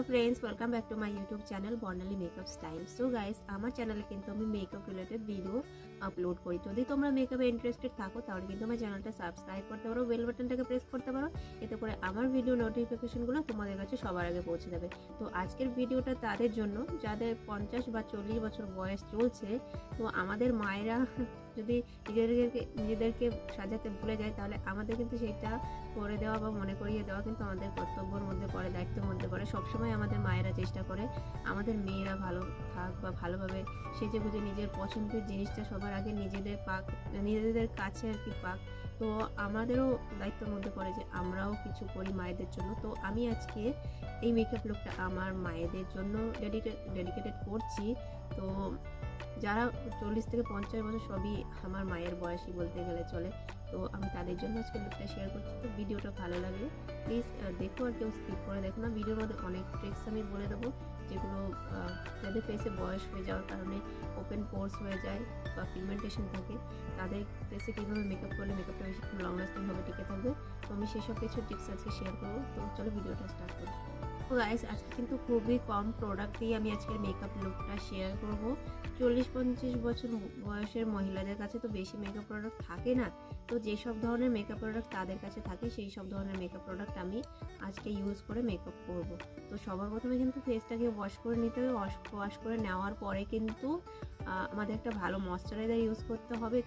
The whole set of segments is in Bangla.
Hello friends welcome back to my YouTube channel Barnali makeup style so guys আমার চ্যানেলে কিন্তু আমি মেকআপ রিলেটেড ভিডিও আপলোড করি। যদি তোমরা মেকআপে ইন্টারেস্টেড থাকো, তাহলে কিন্তু আমার চ্যানেলটা সাবস্ক্রাইব করতে পারো বেল বাটনটাকে প্রেস করতে পারো। এতে করে আমার ভিডিও নোটিফিকেশনগুলো তোমাদের কাছে সবার আগে পৌঁছে যাবে। তো আজকের ভিডিওটা তাদের জন্য, যাদের পঞ্চাশ বা চল্লিশ বছর বয়স চলছে, তো আমাদের মায়েরা যদি নিজেদেরকে নিজেদেরকে সাজাতে ভুলে যায়, তাহলে আমাদের কিন্তু সেটা করে দেওয়া বা মনে করিয়ে দেওয়া কিন্তু আমাদের কর্তব্যের মধ্যে পড়ে, দায়িত্বের মধ্যে পড়ে। সবসময় আমাদের মায়েরা চেষ্টা করে, আমাদের মেয়েরা ভালো থাক বা ভালোভাবে সেজে বুঝে নিজের পছন্দের জিনিসটা সবার আগে নিজেদের পাক নিজেদের কাছে আর কি পাক। তো আমাদেরও দায়িত্বের মধ্যে পড়ে যে আমরাও কিছু করি মায়েদের জন্য। তো আমি আজকে এই মেকআপ লুকটা আমার মায়েদের জন্য ডেডিকেট ডেডিকেটেড করছি। তো যারা চল্লিশ থেকে পঞ্চাশ বছর সবই আমার মায়ের বয়সী বলতে গেলে চলে, তো আমি তাদের জন্য আজকে লুকটা শেয়ার করছি। তো ভিডিওটা ভালো লাগলে প্লিজ দেখো আর কেউ স্কিপ করে দেখো না। ভিডিওর মধ্যে অনেক ট্রিক্স আমি বলে দেবো, যেগুলো যাদের ফেসে বয়স হয়ে যাওয়ার কারণে ওপেন পোর্স হয়ে যায় বা পিগমেন্টেশন থাকে, তাদের ফেসে কীভাবে মেকআপ করলে মেকআপটা বেশিক্ষণ লং লাস্টিং হবে, টিকে থাকবে। তো আমি সেসব কিছু টিপস আজকে শেয়ার করব। তো চলো ভিডিওটা স্টার্ট করি। তো গাইস আজকে কিন্তু খুবই কম প্রোডাক্ট দিয়ে আমি আজকের মেকআপ লুকটা শেয়ার করব। চল্লিশ পঞ্চাশ বছর বয়সের মহিলাদের কাছে তো বেশি মেকআপ প্রোডাক্ট থাকে না। তো যেসব ধরনের মেকআপ প্রোডাক্ট তাদের কাছে থাকে, সেই সব ধরনের মেকআপ প্রোডাক্ট আমি আজকে ইউজ করে মেকআপ করব। তো সবার প্রথমে কিন্তু ফেসটাকে ওয়াশ করে নিতে হবে। ওয়াশ ওয়াশ করে নেওয়ার পরে কিন্তু আমাদের একটা ভালো ময়শ্চারাইজার ইউজ করতে হবে।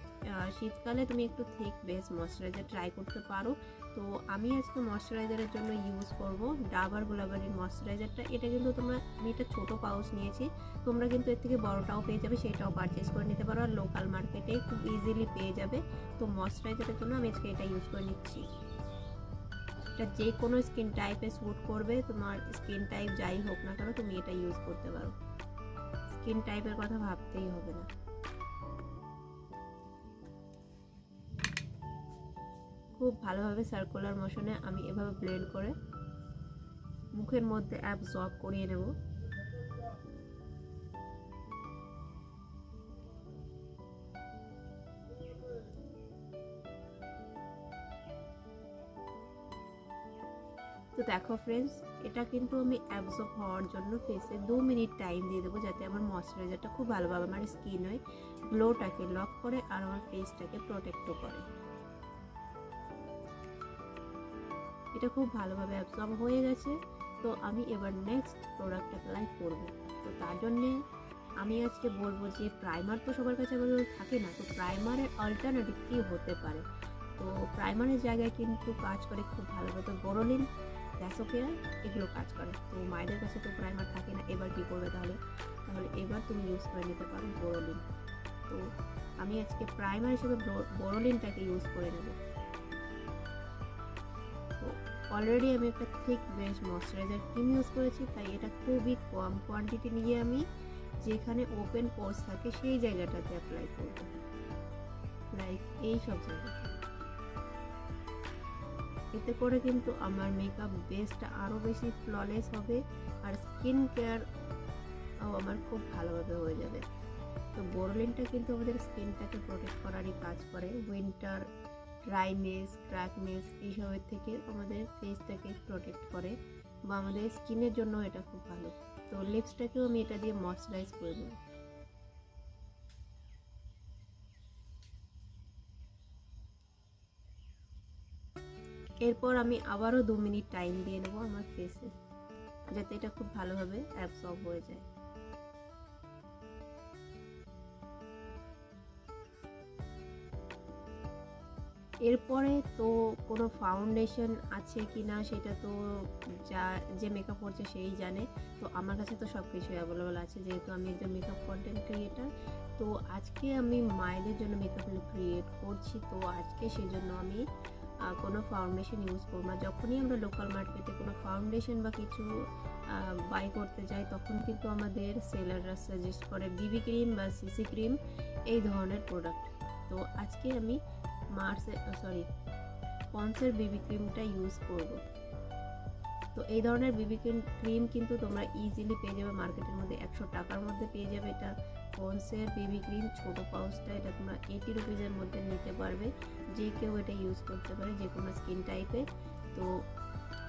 শীতকালে তুমি একটু থিক বেস ময়শ্চারাইজার ট্রাই করতে পারো। তো আমি আজকে ময়শ্চারাইজারের জন্য ইউজ করব। ডাবার গোলাবারির ময়শ্চারাইজারটা, এটা কিন্তু তোমরা আমি একটা ছোটো পাউচ নিয়েছি, তোমরা কিন্তু এর থেকে বড়টাও পেয়ে যাবে, সেটাও পারচেস করে নিতে পারো আর লোকাল মার্কেটে খুব ইজিলি পেয়ে যাবে। তো ময়শ্চারাইজারের জন্য আমি আজকে এটা ইউজ করে নিচ্ছি। এটা যে কোনো স্কিন টাইপে স্যুট করবে, তোমার স্কিন টাইপ যাই হোক না কেন তুমি এটা ইউজ করতে পারো। স্কিন টাইপের কথা ভাবতেই হবে না। খুব ভালোভাবে সার্কুলার মোশনে আমি এভাবে ব্লেন্ড করে মুখের মধ্যে অ্যাবজর্ব করিয়ে নেব। তো দেখো ফ্রেন্ডস এটা কিন্তু আমি অ্যাবজর্ব হওয়ার জন্য ফেসে দু মিনিট টাইম দিয়ে দেবো যাতে আমার ময়শ্চারাইজারটা খুব ভালোভাবে আমার স্কিন হয় গ্লোটাকে লক করে আর আমার ফেসটাকে প্রোটেক্টও করে। এটা খুব ভালোভাবে অ্যাবজর্ব হয়ে গেছে। তো আমি এবার নেক্সট প্রোডাক্ট অ্যাপ্লাই করব। তো তার জন্যে আমি আজকে বলব যে প্রাইমার তো সবার কাছে অ্যাভেলেবল থাকে না, তো প্রাইমারের অল্টারনেটিভ কী হতে পারে? তো প্রাইমারের জায়গায় কিন্তু কাজ করে খুব ভালোভাবে তো বোরোলিন গ্যাসোফেয়ার এগুলো কাজ করে। তো মায়েদের কাছে তো প্রাইমার থাকে না, এবার কী করবে তাহলে? তাহলে এবার তুমি ইউজ করে নিতে পারো বোরোলিন তো আমি আজকে প্রাইমার হিসেবে বোরোলিনটাকে ইউজ করে নেব। অলরেডি আমি একটা thick base moisturiser cream use করেছি, তাই এটা খুবই কম কোয়ান্টিটি নিয়ে আমি যেখানে ওপেন পোর্স থাকে সেই জায়গাটাতে অ্যাপ্লাই করব। লাইক এই সব জায়গাতে। এতে করে কিন্তু আমার মেকআপ বেসটা আরও বেশি ফ্ললেস হবে আর স্কিন কেয়ার আমার খুব ভালোভাবে হয়ে যাবে। তো বোরলিনটা কিন্তু আমাদের স্কিনটাকে প্রোটেক্ট করারই কাজ করে। উইন্টার ড্রাইনেস ক্র্যাকনেস এইসবের থেকে আমাদের ফেসটাকে প্রোটেক্ট করে বা আমাদের স্কিনের জন্য এটা খুব ভালো। তো লিপসটাকেও আমি এটা দিয়ে ময়শ্চারাইজ করে দেবো। এরপর আমি আবারও দু মিনিট টাইম দিয়ে নেব আমার ফেসে যাতে এটা খুব ভালোভাবে অ্যাবসর্ব হয়ে যায়। এরপরে তো কোনো ফাউন্ডেশন আছে কি না সেটা তো যা, যে মেকআপ করছে সেই জানে। তো আমার কাছে তো সব কিছু অ্যাভেলেবল আছে, যেহেতু আমি একজন মেকআপ কন্টেন্ট ক্রিয়েটার তো আজকে আমি মায়েদের জন্য মেকআপ ক্রিয়েট করছি। তো আজকে সেজন্য আমি কোনো ফাউন্ডেশন ইউজ করব না। যখনই আমরা লোকাল মার্কেটে কোনো ফাউন্ডেশন বা কিছু বাই করতে যাই, তখন কিন্তু আমাদের সেলাররা সাজেস্ট করে বিবি ক্রিম বা সিসি ক্রিম এই ধরনের প্রোডাক্ট তো আজকে আমি মার্সের সরি পন্সের বিবি ক্রিমটা ইউজ করব। তো এই ধরনের বিবি ক্রিম ক্রিম কিন্তু তোমরা ইজিলি পেয়ে যাবে মার্কেটের মধ্যে। একশো টাকার মধ্যে পেয়ে যাবে এটা। পন্সের বিবি ক্রিম ছোটো পাউচটা এটা তোমরা এইটি রুপিজের মধ্যে নিতে পারবে। যে কেউ এটা ইউজ করতে পারে যে কোনো স্কিন টাইপে তো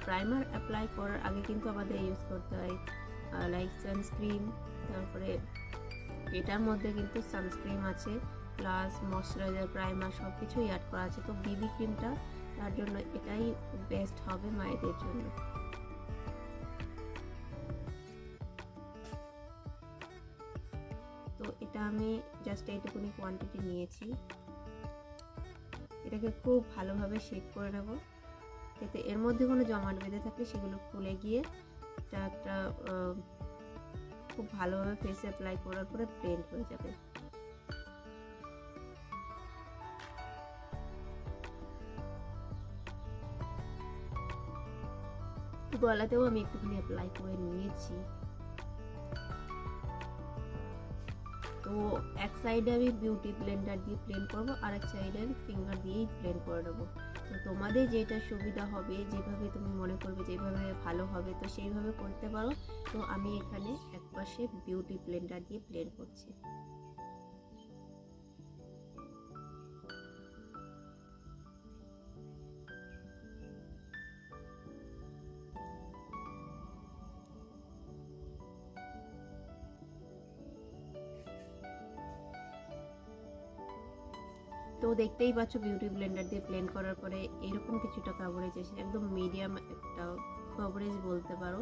প্রাইমার অ্যাপ্লাই করার আগে কিন্তু আমাদের ইউজ করতে হয় লাইক সানস্ক্রিন তারপরে এটার মধ্যে কিন্তু সানস্ক্রিন আছে। প্লাস ময়শ্চারাইজার প্রাইমার সব কিছুই অ্যাড করা আছে। তো বিবি ক্রিমটা তার জন্য এটাই বেস্ট হবে মায়েদের জন্য। তো এটা আমি জাস্ট এইটুকুনি কোয়ান্টিটি নিয়েছি। এটাকে খুব ভালোভাবে শেক করে নেব। যাতে এর মধ্যে কোনো জমাট বেঁধে থাকলে সেগুলো খুলে গিয়ে এটা একটা খুব ভালোভাবে ফেসে অ্যাপ্লাই করার পরে ব্লেন্ড হয়ে যাবে। গলাতেও আমি একটুখানি অ্যাপ্লাই করে নিয়েছি। তো এক সাইডে আমি বিউটি ব্লেন্ডার দিয়ে প্লেন করব, আর এক সাইডে আমি ফিঙ্গার দিয়েই প্লেন করে নেব। তো তোমাদের যেটা সুবিধা হবে, যেভাবে তুমি মনে করবে যেভাবে ভালো হবে, তো সেইভাবে করতে পারো। তো আমি এখানে এক পাশে বিউটি ব্লেন্ডার দিয়ে প্লেন করছি। দেখতেই পাচ্ছ বিউটি ব্লেন্ডার দিয়ে প্লেন করার পরে এরকম কিছুটা কাভারেজ এসে একদম মিডিয়াম একটা কাভারেজ বলতে পারো।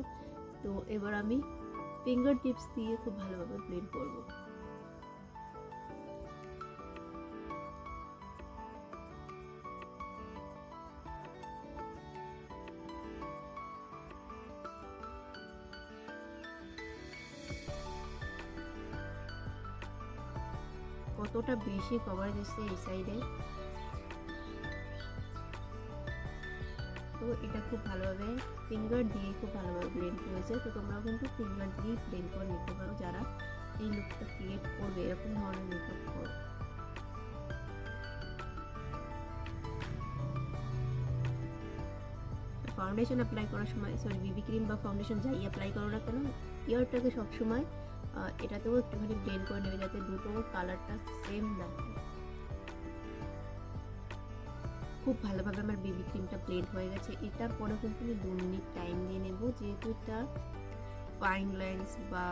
তো এবার আমি ফিঙ্গার টিপস দিয়ে খুব ভালোভাবে প্লেন করব। কতটা বেশি কভারেজ এসছে এই সাইডে তো এটা খুব ভালোভাবে ফিঙ্গার দিয়ে খুব ভালোভাবে ব্লেন্ড হয়েছে তো তোমরাও কিন্তু ফিঙ্গার দিয়ে ব্লেন্ড করে নিতে পারো যারা এই লুকটা ক্রিয়েট করবে, এরকম ধরনের মেকআপ করো। ফাউন্ডেশন অ্যাপ্লাই করার সময় সরি বিবি ক্রিম বা ফাউন্ডেশন যাই অ্যাপ্লাই করো না কেন ইয়ারটাকে সবসময় এটাতেও একটুখানি ব্লেন্ড করে নেবে যাতে দুটো কালারটা সেম দেখায় খুব ভালোভাবে আমার বেবি ক্রিমটা ব্লেন্ড হয়ে গেছে। এটার পরে কিন্তু আমি দু মিনিট টাইম দিয়ে নেব। যেহেতু এটা ফাইন লাইন্স বা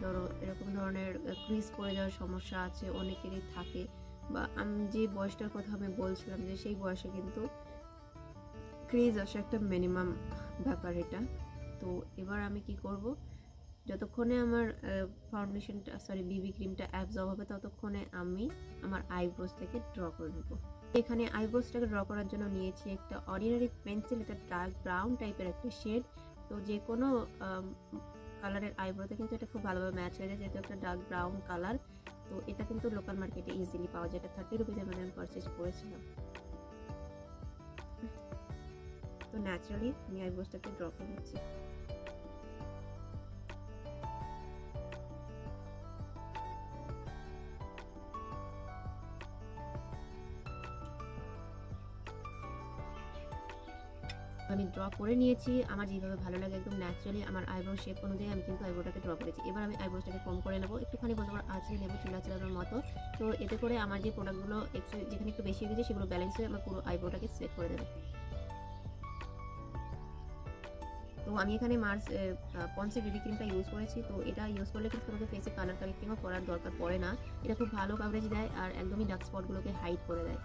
ধরো এরকম ধরনের ক্রিজ পড়ে যাওয়ার সমস্যা আছে, অনেকেরই থাকে বা আমি যে বয়সটার কথা আমি বলছিলাম যে সেই বয়সে কিন্তু ক্রিজ আসে একটা মিনিমাম ব্যাপার এটা। তো এবার আমি কি করব? যতক্ষণে আমার ফাউন্ডেশনটা সরি বিবি ক্রিমটা অ্যাবজর্ব হবে, ততক্ষণে আমি আমার আইব্রোজ থেকে ড্র করে নেব। এখানে আইব্রোজটাকে ড্র করার জন্য নিয়েছি একটা অর্ডিনারি পেন্সিল এটা ডার্ক ব্রাউন টাইপের একটা শেড তো যে কোনো কালারের আইব্রোতে কিন্তু এটা খুব ভালোভাবে ম্যাচ হয়ে যায়, যেহেতু একটা ডার্ক ব্রাউন কালার তো এটা কিন্তু লোকাল মার্কেটে ইজিলি পাওয়া যায়, এটা থার্টি রুপিজের মানে আমি পারচেস করেছিলাম। তো ন্যাচারালি আমি আইব্রোজটাকে ড্র করে নিচ্ছি। করে নিয়েছি। আমার যেভাবে ভালো লাগে একদম ন্যাচারালি আমার আইব্রো শেপ অনুযায়ী আমি কিন্তু আইব্রোটাকে ড্র করেছি। এবার আমি আইব্রোটাকে কম করে নেব। একটুখানি বলতে পারো আঁচড়ে নেব চুলা চালানোর মতো। তো এতে করে আমার যে প্রোডাক্টগুলো এক্সট্রা যেখানে একটু বেশি গেছে সেগুলো ব্যালেন্স হয়ে আমার পুরো আইব্রোটাকে সেট করে দেবে। তো আমি এখানে মার্স পন্সের বিবি ক্রিমটা ইউজ করেছি। তো এটা ইউজ করলে কিন্তু তোমাকে ফেসে কালার কারেক্টিংও করার দরকার পড়ে না। এটা খুব ভালো কাভারেজ দেয় আর একদমই ডার্ক স্পটগুলোকে হাইড করে দেয়।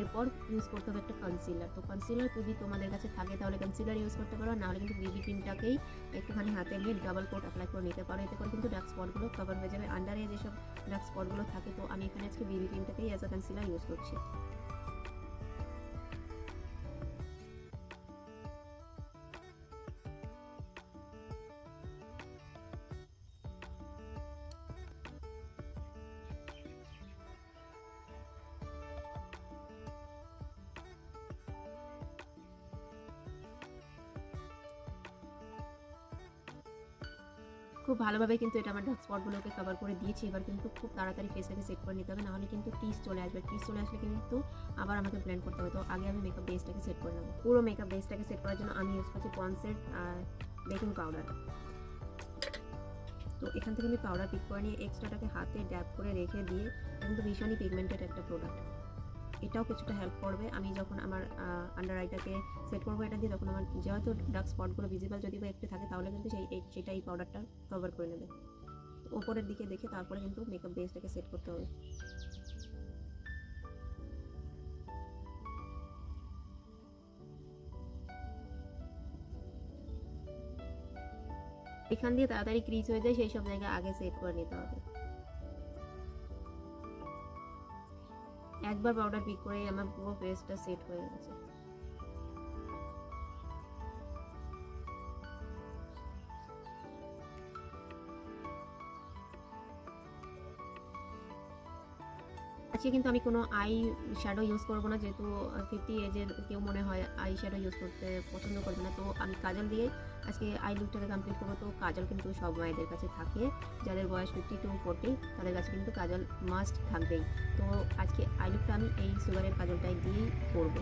এরপর ইউজ করতে হবে একটা কনসিলার তো কনসিলার যদি তোমাদের কাছে থাকে, তাহলে কনসিলার ইউজ করতে পারো। নাহলে কিন্তু বিবি ক্রিমটাকেই একটুখানি হাতে নিয়ে ডাবল কোট অ্যাপ্লাই করে নিতে পারো। এতে করে কিন্তু ডার্ক স্পটগুলো কভার হয়ে যাবে। আন্ডারে যেসব ডার্ক স্পটগুলো থাকে, তো আমি এখানে আজকে বিবি ক্রিমটাকেই অ্যাজ আ কনসিলার ইউজ করছি। ভালোভাবে কিন্তু এটা আমার ডার্ক স্পটগুলোকে কভার করে দিয়েছি। এবার কিন্তু খুব তাড়াতাড়ি ফেসটাকে সেট করে নিতে হবে, নাহলে কিন্তু টিস চলে আসবে। টিস চলে আসলে কিন্তু আবার আমাকে ব্লেন্ড করতে হবে। তো আগে আমি মেকআপ বেসটাকে সেট করে নেব। পুরো মেকআপ বেসটাকে সেট করার জন্য আমি ইউজ করছি পন্সের বেকিং পাউডার তো এখান থেকে আমি পাউডার পিক করে নিয়ে এক্সট্রাটাকে হাতে ড্যাপ করে রেখে দিয়ে কিন্তু ভীষণই পিগমেন্টেড একটা প্রোডাক্ট এটাও কিছুটা হেল্প করবে। আমি যখন আমার আন্ডার আইটাকে সেট করব এটা দিয়ে, তখন আমার যেহেতু ডার্ক স্পটগুলো ভিজিবল যদি বা একটু থাকে, তাহলে কিন্তু সেই সেটা এই পাউডারটা কভার করে নেবে। ওপরের দিকে দেখে তারপরে কিন্তু মেকআপ বেসটাকে সেট করতে হবে। এখান দিয়ে তাড়াতাড়ি ক্রিজ হয়ে যায়, সেই সব জায়গায় আগে সেট করে নিতে হবে। একবার পাউডার পিক করেই আমার পুরো ফেসটা সেট হয়ে গেছে। আজকে কিন্তু আমি কোনো আই শ্যাডো ইউজ করব না, যেহেতু ফিফটি এজের কেউ মনে হয় আই শ্যাডো ইউজ করতে পছন্দ করবে না। তো আমি কাজল দিয়ে আজকে আই লুকটাকে কমপ্লিট করব। তো কাজল কিন্তু সব মায়েদের কাছে থাকে, যাদের বয়স ফিফটি টু ফোরটি তাদের কাছে কিন্তু কাজল মাস্ট থাকবেই। তো আজকে আই লুকটা আমি এই সুগারের কাজলটাই দিয়েই করব।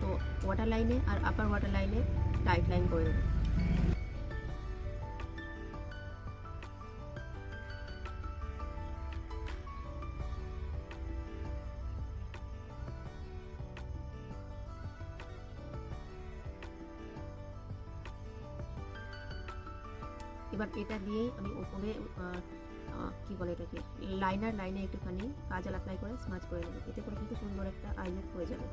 তো ওয়াটার লাইনে আর আপার ওয়াটার লাইনে টাইট লাইন করে দেবো। এবার এটা দিয়েই আমি ওপরে কি বলে এটাকে লাইনার লাইনে একটুখানি কাজল অ্যাপ্লাই করে স্মাচ করে নেব। এতে করে কিন্তু সুন্দর একটা আই লুক হয়ে যাবে।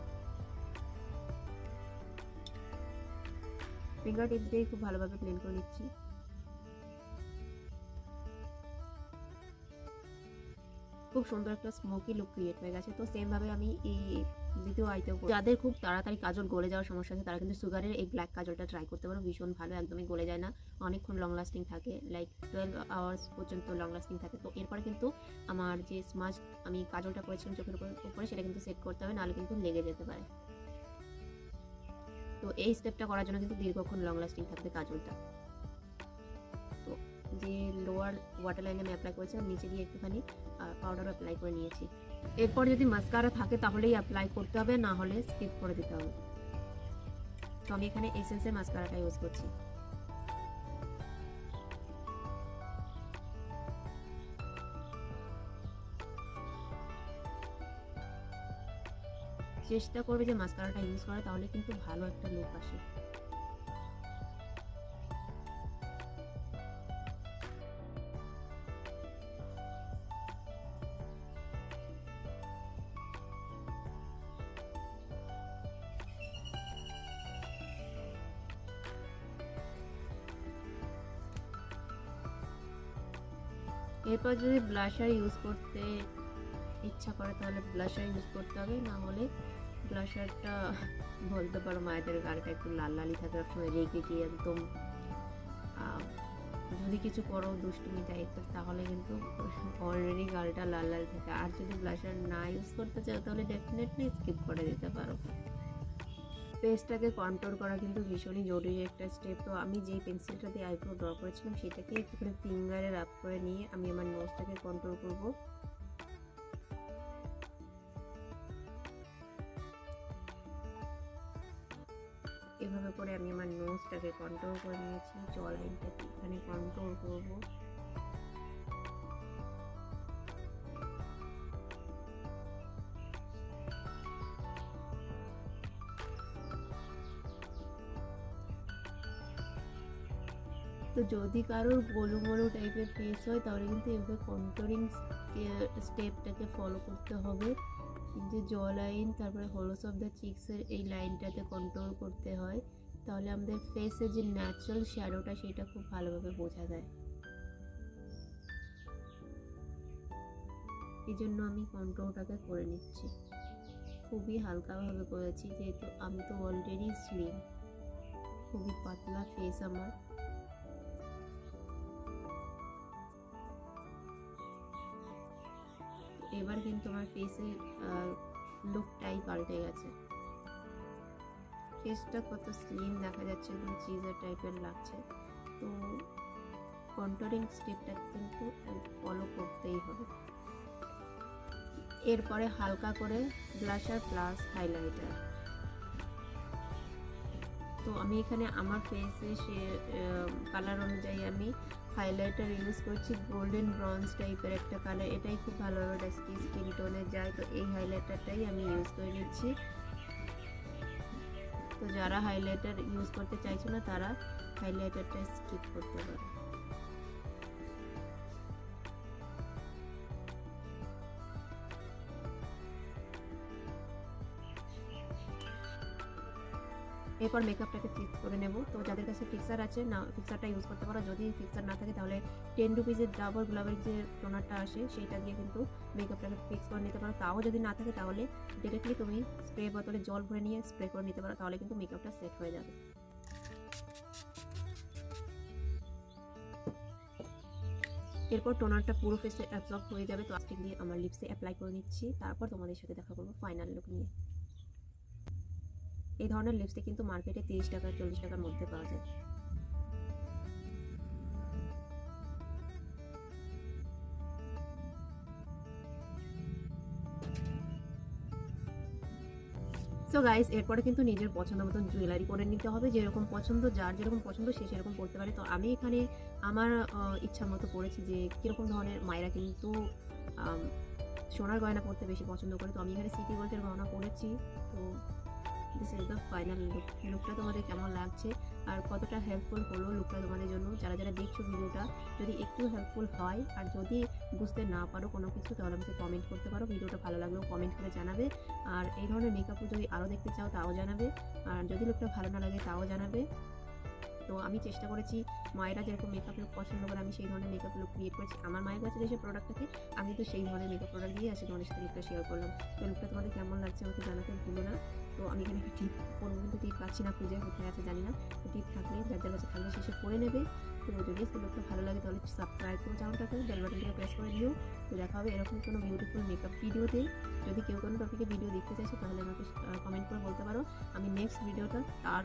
ফিঙ্গার টিপ দিয়ে খুব ভালোভাবে প্লেন করে নিচ্ছি। খুব সুন্দর একটা স্মোকি লুক ক্রিয়েট হয়ে গেছে। তো সেম ভাবে আমি এই দ্বিতীয় আইতেও। যাদের খুব তাড়াতাড়ি কাজল গলে যাওয়ার সমস্যা আছে, তারা কিন্তু সুগারের এই ব্ল্যাক কাজলটা ট্রাই করতে পারো। ভীষণ ভালো, একদমই গলে যায় না। অনেকক্ষণ লং লাস্টিং থাকে লাইক টুয়েলভ আওয়ার্স পর্যন্ত লং লাস্টিং থাকে। তো এরপরে কিন্তু আমার যে স্মাজ আমি কাজলটা করেছিলাম চোখের উপর, উপরে, সেটা কিন্তু সেট করতে হবে, নাহলে কিন্তু লেগে যেতে পারে। তো এই স্টেপটা করার জন্য কিন্তু দীর্ঘক্ষণ লং লাস্টিং থাকবে কাজলটা। তো যে লোয়ার ওয়াটার লাইনে আমি অ্যাপ্লাই করেছিলাম, নিচে দিয়ে একটুখানি পাউডার অ্যাপ্লাই করে নিয়েছি। এরপর যদি মাস্কারা থাকে তাহলেই অ্যাপ্লাই করতে হবে, না হলে স্কিপ করে দিতে হবে। তো আমি এখানে এসেন্সের মাস্কারাটা ইউজ করছি। চেষ্টা করবে যে মাস্কারাটা ইউজ করে, তাহলে কিন্তু ভালো একটা লুক আসে। এরপর যদি ব্লাশার ইউজ করতে ইচ্ছা করে, তাহলে ব্লাশার ইউজ করতে হবে। না হলে ব্লাশারটা বলতে পারো মায়েদের গালটা একটু লাল লালই থাকে সময় রেগে গিয়ে একদম যদি কিছু করো, দুষ্টুমি টাইপের তাহলে কিন্তু অলরেডি গালটা লাল লাল থাকে। আর যদি ব্লাশার না ইউজ করতে চাও, তাহলে ডেফিনেটলি স্কিপ করে দিতে পারো। ফেসটাকে কন্ট্রোল করা কিন্তু ভীষণই জরুরি একটা স্টেপ তো আমি যে পেন্সিলটা দিয়ে আইব্রো ড্র করেছিলাম, সেটাকে একটুখানি ফিঙ্গারে রাব করে নিয়ে আমি আমার নোজটাকে কন্ট্রোল করব। এভাবে করে আমি আমার নোজটাকে কন্ট্রোল করে নিয়েছি জল লাইনটাকে এখানে কন্ট্রোল করব। যদি কারোর গোলু মোলু টাইপের ফেস হয়, তাহলে কিন্তু এভাবে কন্ট্রোলিং স্টেপটাকে ফলো করতে হবে। কিন্তু জ লাইন তারপরে হোলোস অফ দ্য চিক্সের এই লাইনটাতে কন্ট্রোল করতে হয়। তাহলে আমাদের ফেসের যে ন্যাচারাল শ্যাডোটা সেটা খুব ভালোভাবে বোঝা যায়। এই জন্য আমি কন্ট্রোলটাকে করে নিচ্ছি। খুবই হালকাভাবে করেছি, যেহেতু আমি তো অলরেডি স্লিম খুবই পাতলা ফেস আমার। এবার কিন্তু আমার ফেসের লুকটাই পাল্টে গেছে। ফেসটা কত স্লিম দেখা যাচ্ছে একদম চিজার টাইপের লাগছে। তো কন্ট্রোলিং স্টেপটা কিন্তু ফলো করতেই হবে। এরপরে হালকা করে ব্লাশার প্লাস হাইলাইটার তো আমি এখানে আমার ফেসে সে কালার অনুযায়ী আমি হাইলাইটার ইউজ করছি গোল্ডেন ব্রঞ্জ টাইপের একটা কালার এটাই খুব ভালোভাবে স্কিন টোনে যায়, তো এই হাইলাইটারটাই আমি ইউজ করে নিচ্ছি। তো যারা হাইলাইটার ইউজ করতে চাইছো না, তারা হাইলাইটারটা স্কিপ করতে পারো। এরপর মেকআপটাকে ফিক্স করে নেব। তো যাদের কাছে ফিক্সার আছে, না ফিক্সারটা ইউজ করতে পারো। যদি ফিক্সার না থাকে, তাহলে টেন রুপিজের ডাবল গ্লাবের যে টোনারটা আসে, সেইটা দিয়ে কিন্তু মেকআপটাকে ফিক্স করে নিতে পারো। তাও যদি না থাকে, তাহলে ডিরেক্টলি তুমি স্প্রে বোতলে জল ভরে নিয়ে স্প্রে করে নিতে পারো। তাহলে কিন্তু মেকআপটা সেট হয়ে যাবে। এরপর টোনারটা পুরো ফেসে অ্যাবজর্ব হয়ে যাবে। তো আস্টিক দিয়ে আমার লিপসে অ্যাপ্লাই করে নিচ্ছি। তারপর তোমাদের সাথে দেখা করব ফাইনাল লুক নিয়ে। এই ধরনের লিপস্টিক কিন্তু মার্কেটে তিরিশ টাকা, চল্লিশ টাকার মধ্যে পাওয়া যায়। সো গাইস এরপরে কিন্তু নিজের পছন্দ মতন জুয়েলারি করে নিতে হবে, যেরকম পছন্দ, যার যেরকম পছন্দ, সে সেরকম পড়তে পারে। তো আমি এখানে আমার ইচ্ছা মতো পড়েছি যে কীরকম ধরনের মায়েরা কিন্তু সোনার গয়না পরতে বেশি পছন্দ করে। তো আমি এখানে সিটি গোল্ডের গয়না পরেছি। তো ইজ দ্য ফাইনাল লুক লুকটা তোমাদের কেমন লাগছে? আর কতটা হেল্পফুল হলো লুকটা তোমাদের জন্য? যারা যারা দেখছ ভিডিওটা, যদি একটু হেল্পফুল হয়, আর যদি বুঝতে না পারো কোনো কিছু, তাহলে আমাকে কমেন্ট করতে পারো। ভিডিওটা ভালো লাগলেও কমেন্ট করে জানাবে। আর এই ধরনের মেকআপও যদি আরও দেখতে চাও, তাও জানাবে। আর যদি লুকটা ভালো না লাগে, তাও জানাবে। তো আমি চেষ্টা করেছি মায়েরা যেরকম মেকআপ লুক পছন্দ করে, আমি সেই ধরনের মেকআপ লুক ক্রিয়েট করেছি। আমার মায়ের কাছে যেসব প্রোডাক্ট থাকে, আমি তো সেই ধরনের মেকআপ প্রোডাক্ট দিয়ে আসি তোমাদের সাথে লুকটা শেয়ার করলাম। তো লুকটা তোমাদের কেমন লাগছে আমাকে জানাতে ভুলো না। তো আমি এখানে একটা টিপ করব, কিন্তু টিপ পাচ্ছি না খুঁজে কোথায় আছে জানি না। তো টিপ থাকলে, যার যার কাছে থাকলে শেষে করে নেবে। তো যদি আজকে লুকটা ভালো লাগে তাহলে সাবস্ক্রাইব করে চ্যানেলটাকে বেল বাটনটাকে প্রেস করে দিও। তো দেখা হবে এরকম কোনো বিউটিফুল মেকআপ ভিডিওতে যদি কেউ কোনো টপিকে ভিডিও দেখতে চাইছো, তাহলে আমাকে কমেন্ট করে বলতে পারো। আমি নেক্সট ভিডিওটা তার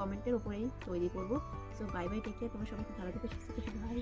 কমেন্টের উপরেই তৈরি করব। So bye bye take care তোমার সবাইকে ভালো থেকে, সুস্থ থেকে ভাই